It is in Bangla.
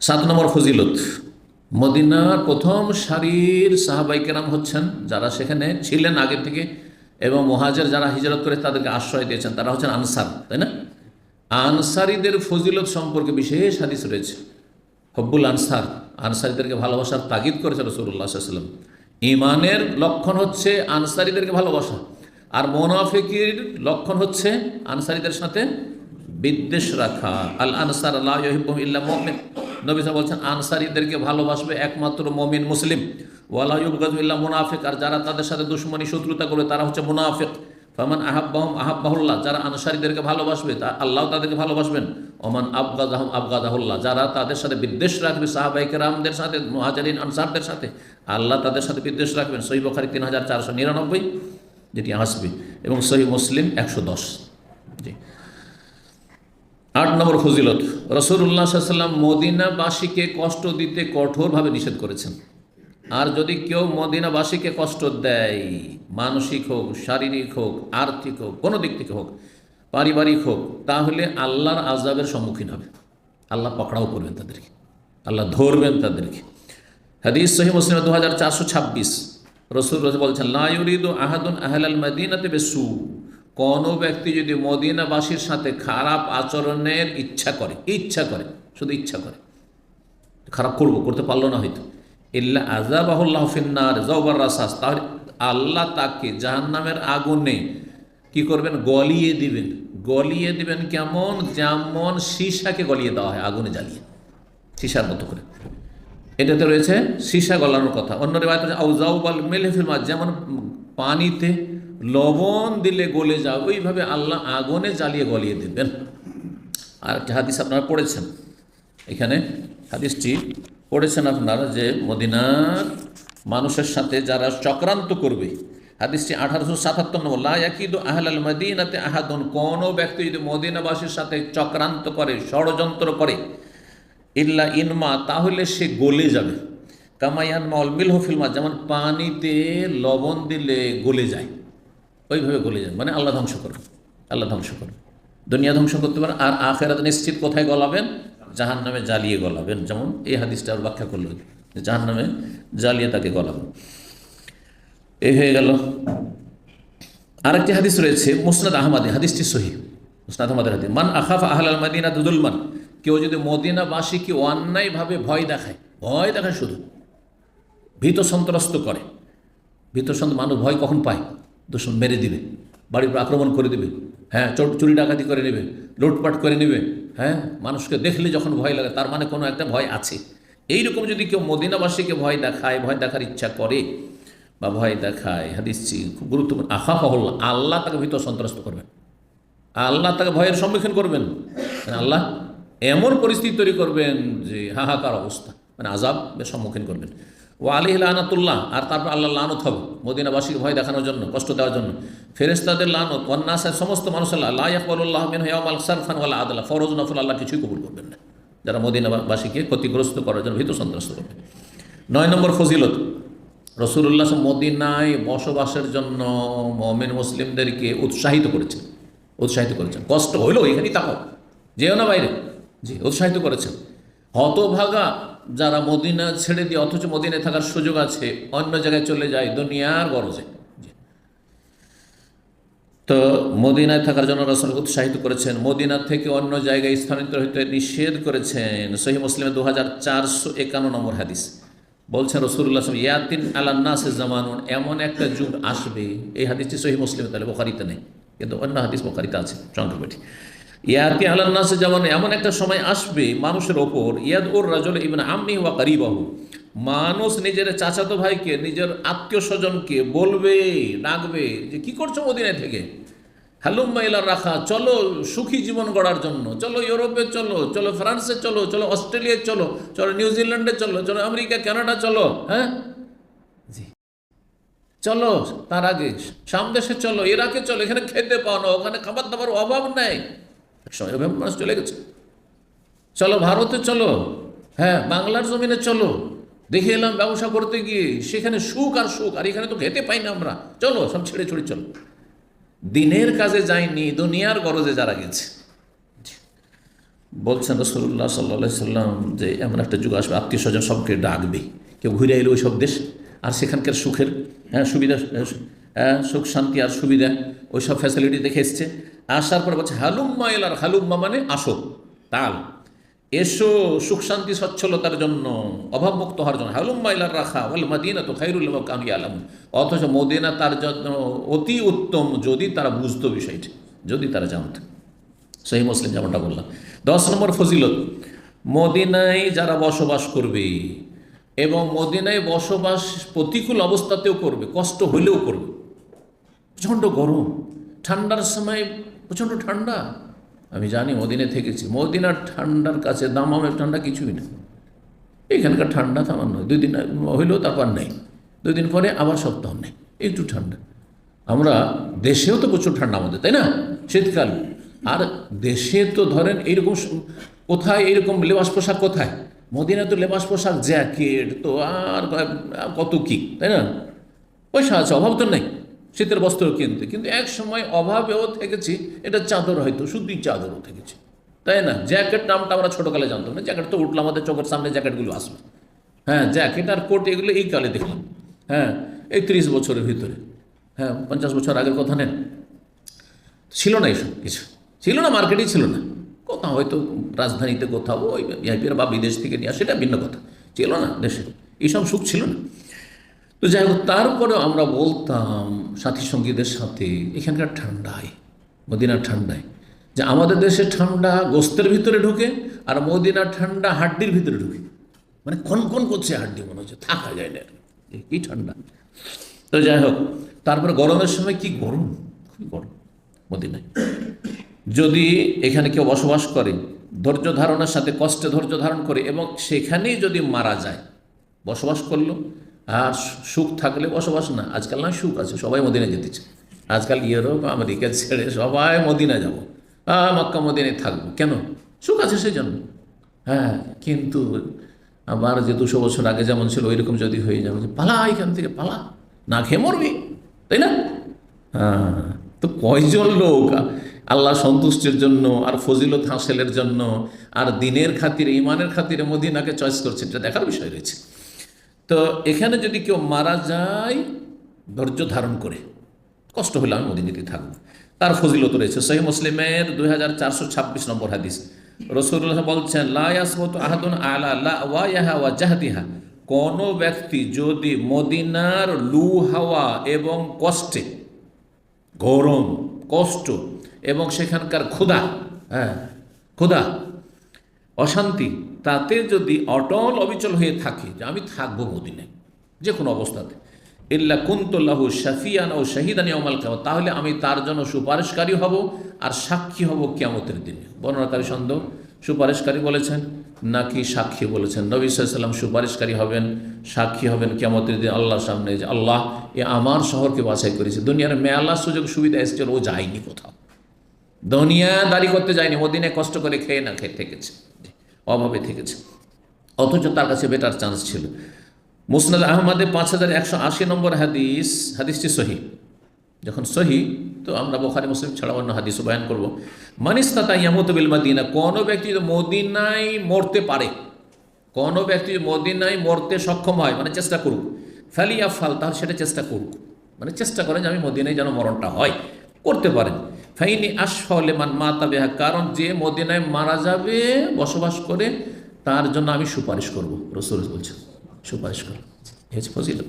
সাত নম্বর ফজিলত, মদিনার প্রথম সারির সাহাবাইকেরাম হচ্ছেন যারা সেখানে ছিলেন আগে থেকে এবং মহাজের যারা হিজরত করে তাদেরকে আশ্রয় দিয়েছেন, তারা হচ্ছেন আনসার, তাই না? আনসারিদের ফজিলত সম্পর্কে বিশেষ হাদিস রয়েছে। হব্বুল আনসার, আনসারিদেরকে ভালোবাসার তাগিদ করেছে রসুল্লাহ সাল্লাম ইমানের লক্ষণ হচ্ছে আনসারিদেরকে ভালোবাসা, আর মোনাফিকির লক্ষণ হচ্ছে আনসারিদের সাথে বিদ্বেষ রাখা। আল আনসার আল্লাহ ইল্লা মমিন। নবী সাহেব বলছেন আনসারিদেরকে ভালোবাসবে একমাত্র মমিন মুসলিম। ওয়ালাইব গাজুল্লাহ মুনাফিক, আর যারা তাদের সাথে দুশ্মনী, শত্রুতা করবে তারা হচ্ছে মুনাফিক। ফমান আহাব্বাহম, আহাব্বাহুল্লাহ, যারা আনসারিদেরকে ভালোবাসবে তা আল্লাহ তাদেরকে ভালোবাসবেন। ওমান আবগাদাহম আবগাদাহুল্লাহ যারা তাদের সাথে বিদ্বেষ রাখবে সাহাবাইকে রামদের সাথে, মহাজারিন, আনসারদের সাথে, আল্লাহ তাদের সাথে বিদ্বেষ রাখবেন। সহি বখারি তিন হাজার চারশো নিরানব্বই, যেটি আসবে, এবং সহি মুসলিম একশো দশ। জি। আট নম্বর ফজিলত। রসুল্লাহ সাল্লাম মদিনাবাসীকে কষ্ট দিতে কঠোরভাবে নিষেধ করেছেন। আর যদি কেউ মদিনাবাসীকে কষ্ট দেয়, মানসিক হোক, শারীরিক হোক, আর্থিক হোক, কোনো দিক থেকে হোক, পারিবারিক হোক, তাহলে আল্লাহর আজাবের সম্মুখীন হবে। আল্লাহ পকড়াও করবেন তাদেরকে। আল্লাহ ধরবেন তাদেরকে। হাদিস সহি মুসলিম দু হাজার চারশো ছাব্বিশ। রসুল বলছেন লাউরিদ আহাদুন আহলাল মদিনাতে বেসু। কোনো ব্যক্তি যদি মদিনাবাসীর সাথে খারাপ আচরণের ইচ্ছা করে ইচ্ছা করে, শুধু ইচ্ছা করে, খারাপ করব, করতে পারল না হয়তো। ইল্লা আজাবাহুল্লাহ ফিন্নার জবার রাসাস, তাহলে আল্লাহ তাকে জাহান্নামের আগুনে কি করবেন? গলিয়ে দিবেন। গলিয়ে দিবেন কেমন? যেমন সীসাকে গলিয়ে দেওয়া হয়, আগুনে জ্বালিয়ে। সীসার মতো করে। এটাতে রয়েছে সীসা গলানোর কথা। অন্য রেবায়ত আউজাউবাল মেলেফিল মাছ যেমন পানিতে লবণ দিলে গলে যাও ওইভাবে আল্লাহ আগুনে জ্বালিয়ে গলিয়ে দেবেন আর একটা হাদিস আপনারা পড়েছেন। এখানে হাদিসটি পড়েছেন আপনারা যে মদিনার মানুষের সাথে যারা চক্রান্ত করবে, হাদিসটি আঠারোশো সাতাত্তর নম্বর লাকিদ আহল আল মদিনাতে আহাদন কোনো ব্যক্তি যদি মদিনাবাসীর সাথে চক্রান্ত করে, ষড়যন্ত্র করে, ইল্লা ইনমা, তাহলে সে গলে যাবে। কামায়ান মাউল মিল হফিলমা যেমন পানিতে লবণ দিলে গলে যায়। ওইভাবে গলে যান মানে আল্লাহ ধ্বংস করবে আল্লাহ ধ্বংস করবে দুনিয়া ধ্বংস করতে পারেন আর আখেরাত নিশ্চিত কোথায় গলাবেন? জাহান নামে জ্বালিয়ে গলাবেন, যেমন এই হাদিসটা আর ব্যাখ্যা করল জাহান নামে জ্বালিয়ে তাকে গলাবেন। এই হয়ে গেল। আরেকটি হাদিস রয়েছে, মুসনাদ আহমদে, হাদিসটি সহি। মুসনাদ আহমদের হাদিস, মান আখাফ আহলাল মাদিনা দুদুলমান কেউ যদি মদিনাবাসীকে অন্যায়ভাবে ভয় দেখায় ভয় দেখায় শুধু, ভীত সন্ত্রস্ত করে, ভীত মানুষ ভয় কখন পায়? দুশ্মন মেরে দিবে, বাড়ির উপর আক্রমণ করে দিবে হ্যাঁ চুরি ডাকাতি করে নেবে, লুটপাট করে নেবে হ্যাঁ মানুষকে দেখলে যখন ভয় লাগে, তার মানে কোনো একটা ভয় আছে। এইরকম যদি কেউ মদিনাবাসীকে ভয় দেখায়, ভয় দেখার ইচ্ছা করে, বা ভয় দেখায়, হাদিস খুব গুরুত্বপূর্ণ আহা হল্লা আল্লাহ তাকে ভীত সন্ত্রস্ত করবেন। আল্লাহ তাকে ভয়ের সম্মুখীন করবেন। মানে আল্লাহ এমন পরিস্থিতি তৈরি করবেন যে হাহাকার অবস্থা মানে আজাবের সম্মুখীন করবেন। ও আলী লানাতুল্লাহ, আর তারপর আল্লাহ লানত হবে। মদিনাবাসীর ভয় দেখানোর জন্য, কষ্ট দেওয়ার জন্য। ফেরেস্তাদের লানত অন্যাসের সমস্ত মানুষ আল্লাহ আল্লাহ ইয়াকবুল্লাহ মিন হয়ামাল সারফান ওয়ালা আদাল্লাহ ফরজ নফল আল্লাহ কিছুই কবুল করবেন না। যারা মদিনাবাসীকে ক্ষতিগ্রস্ত করার জন্য ভীত সন্ত্রস্ত করবে। নয় নম্বর ফজিলত রসুল্লাহ মদিনায় বসবাসের জন্য মমিন মুসলিমদেরকে উৎসাহিত করেছেন উৎসাহিত করেছেন। কষ্ট হইলেও এখানেই তাকাও। যেও না বাইরে। জি, উৎসাহিত করেছেন। হতভাগা যারা মদিনা ছেড়ে দিয়ে, অথচ মদিনায় থাকার সুযোগ আছে, অন্য জায়গায় চলে যায়, দুনিয়ার গরজে। তো মদিনায় থাকার জন্য রসুল উৎসাহিত করেছেন, মদিনা থেকে অন্য জায়গায় স্থানান্তর হইতে নিষেধ করেছেন। সহি মুসলিমে দু হাজার চারশো একান্ন নম্বর হাদিস। বলছেন রসুল্লাহ ইয়াতিন আলান্নাসে জামানুন এমন একটা যুগ আসবে। এই হাদিসটি সহি মুসলিমে, তাহলে বোখারিতে নেই। কিন্তু অন্য হাদিস বোখারিতে আছে সংক্ষেপটি ইয়াতি আলান্নাসে যেমন এমন একটা সময় আসবে মানুষের ওপর ইয়াদ ওর রাজল ইবন আম্মি ওয়া কারিবাহু। মানুষ নিজের চাচাতো ভাইকে, নিজের আত্মীয় স্বজনকে বলবে ডাকবে যে, কি করছ মদিনায় থেকে? হ্যালুম মাইলার রাখা, চলো সুখী জীবন গড়ার জন্য, চলো ইউরোপে চলো চলো ফ্রান্সে চলো চলো অস্ট্রেলিয়ায় চলো চলো নিউজিল্যান্ডে চলো চলো আমেরিকা, কানাডা চলো হ্যাঁ? জি। চলো তার আগে সামদেশে চলো, ইরাকে চলো, এখানে খেতে পাও না, ওখানে খাবার দাবার অভাব নেই। একসময় এভাবে মানুষ চলে গেছে। চলো ভারতে চলো। হ্যাঁ বাংলার জমিনে চলো। দেখে এলাম ব্যবসা করতে গিয়ে সেখানে সুখ আর সুখ আর এখানে তো খেতে পাই না আমরা। চলো সব ছেড়ে ছুড়ে চলো। দিনের কাজে যায়নি দুনিয়ার গরজে যারা গেছে। বলছেন রসুল্লাহ সাল্লা সাল্লাম যে এমন একটা যুগ আসবে আত্মীয় স্বজন সবকে ডাকবে। কেউ ঘুরে এলো ওই সব দেশ আর সেখানকার সুখের হ্যাঁ সুবিধা হ্যাঁ, সুখ শান্তি আর সুবিধা ওই সব ফ্যাসিলিটি দেখে এসছে। আসার পর বলছে, হালুম্মা এলার হালুম্মা মানে আসো, তাল। এসো সুখ, শান্তি, সচ্ছলতার জন্য, অভাবমুক্ত হওয়ার জন্য। হালুম্মা এলার রাখা, ওয়াল মাদিনা তো খাইরুল কানু আলম অথচ মদিনা তার জন্য অতি উত্তম যদি তারা বুঝতো বিষয়টি, যদি তারা জানত। সেই মুসলিম যেমনটা বললাম। দশ নম্বর ফজিলত, মদিনায় যারা বসবাস করবে এবং মদিনায় বসবাস প্রতিকূল অবস্থাতেও করবে, কষ্ট হইলেও করবে। প্রচণ্ড গরম। ঠান্ডার সময় প্রচণ্ড ঠান্ডা। আমি জানি মদিনে থেকেছি। মদিনার ঠান্ডার কাছে দামামের ঠান্ডা কিছুই না এখানকার ঠান্ডা তেমন নয় দুই দিন হইলেও তারপর নেই। দুই দিন পরে আবার সপ্তাহ নেই। একটু ঠান্ডা। আমরা দেশেও তো প্রচুর ঠান্ডা আমাদের, তাই না? শীতকাল। আর দেশে তো ধরেন এইরকম কোথায় এইরকম লেবাস পোশাক কোথায়? মদিনা তো লেবাস পোশাক জ্যাকেট, তো আর কত কি, তাই না? পয়সা আছে, অভাব তো নেই। শীতের বস্ত্র কিনতে। কিন্তু এক সময় অভাবেও থেকেছি, এটা চাদর হয়তো শুধুই চাদরও থেকেছি। তাই না? জ্যাকেট নামটা আমরা ছোটোকালে জানতাম না। জ্যাকেট তো উঠল, আমাদের চোখের সামনে জ্যাকেটগুলো আসবে হ্যাঁ জ্যাকেট আর কোট এগুলো এই কালে দেখলাম। হ্যাঁ এই ত্রিশ বছরের ভিতরে। হ্যাঁ পঞ্চাশ বছর আগের কথা নেন ছিল না এসব কিছু। ছিল না, মার্কেটেই ছিল না। কোথাও হয়তো রাজধানীতে কোথাও, ওই ভিআইপির বা বিদেশ থেকে নিয়ে সেটা ভিন্ন কথা। ছিল না দেশে। এইসব সুখ ছিল না। তো যাই হোক, তারপরেও আমরা বলতাম সাথী সঙ্গীদের সাথে, এখানকার ঠান্ডায়, মদিনার ঠান্ডায়, যে আমাদের দেশে ঠান্ডা গোস্তের ভিতরে ঢুকে আর মদিনার ঠান্ডা হাড্ডির ভিতরে ঢুকে। মানে কনকন করছে হাড্ডি মনে হচ্ছে, থাকা যায় না কি ঠান্ডা। তো যাই হোক, তারপরে গরমের সময় কি গরম? খুবই গরম মদিনায়। যদি এখানে কেউ বসবাস করে, ধৈর্য ধারণের সাথে কষ্টে ধৈর্য ধারণ করে এবং সেখানেই যদি মারা যায়, বসবাস করল আর সুখ থাকলে বসবাস না। আজকাল না সুখ আছে, সবাই মদিনা যেতেছে আজকাল ইউরোপ, আমেরিকা ছেড়ে সবাই মদিনা যাব। মক্কা মদিনায় থাকব। কেন? সুখ আছে সেই জন্য হ্যাঁ কিন্তু আবার যে দুশো বছর আগে যেমন ছিল, ওইরকম যদি হয়ে যাবে পালা এখান থেকে, পালা। না খেয়ে মরবি, তাই না? হ্যাঁ তো কয়জন লোক আল্লাহ সন্তুষ্টির জন্য আর ফজিলত হাসিলের জন্য আর দিনের খাতিরে ইমানের খাতিরে মদিনাকে চয়েস করছে, এটা দেখার বিষয় রয়েছে। তো এখানে যদি কেউ মারা যায়, ধৈর্য ধারণ করে, কষ্ট হলে আমি মদিনাতে থাকব। তার ফজিলত রয়েছে। সহি মুসলিমের দুই হাজার চারশো ছাব্বিশ নম্বর হাদিস। রসুল্লাহ বলছেন আহাদুন আলা ওয়াইহা ওয়া কোনো ব্যক্তি যদি মদিনার লু, হাওয়া এবং কষ্টে, গরম, কষ্ট এবং সেখানকার ক্ষুধা হ্যাঁ ক্ষুধা, অশান্তি তাতে যদি অটল অবিচল হয়ে থাকে যে আমি থাকব মদিনায় যে কোনো অবস্থাতে, ইল্লা কুন্তল্লাহু শাফিয়ান ও শাহিদানি অমাল কাম তাহলে আমি তার জন্য সুপারিশকারী হব আর সাক্ষী হব কিয়ামতের দিনে। বর্ণনাকারী সন্দেহ সুপারিশকারী বলেছেন, নাকি সাক্ষী বলেছেন? নবী সাল্লাম সুপারিশকারী হবেন, সাক্ষী হবেন কিয়ামতের দিন আল্লাহর সামনে যে আল্লাহ এ আমার শহরকে বাছাই করেছে। দুনিয়ার মেলা সুযোগ সুবিধা এসেছিল, ও যায়নি কোথাও। দুনিয়া দাঁড়ি করতে যায়নি মদিনে কষ্ট করে খেয়ে না খেয়ে থেকেছে। অভাবে থেকেছে। অথচ তার কাছে বেটার চান্স ছিল। মুসনাদ আহমদে পাঁচ হাজার একশো আশি নম্বর হাদিস, হাদিসটি সহি। যখন সহি, তো আমরা বোখারি, মুসলিম ছাড়া অন্য হাদিসও বয়ান করব। মানিস্তাতা ইয়ামত বিল মদিনা, কোনো ব্যক্তি যদি মদিনায় মরতে পারে, কোনো ব্যক্তি যদি মদিনায় মরতে সক্ষম হয় মানে চেষ্টা করুক ফালিয়া ফাল তাহলে সেটা চেষ্টা করুক। মানে চেষ্টা করেন যে আমি মদিনায় যেন মরণটা হয়, করতে পারেন। ফাইনি আশফলেমান মা মাতা বেহা, কারণ যে মদিনায় মারা যাবে, বসবাস করে, তার জন্য আমি সুপারিশ করব। রসুল বলছেন, সুপারিশ করব এই হচ্ছে ফজিলত।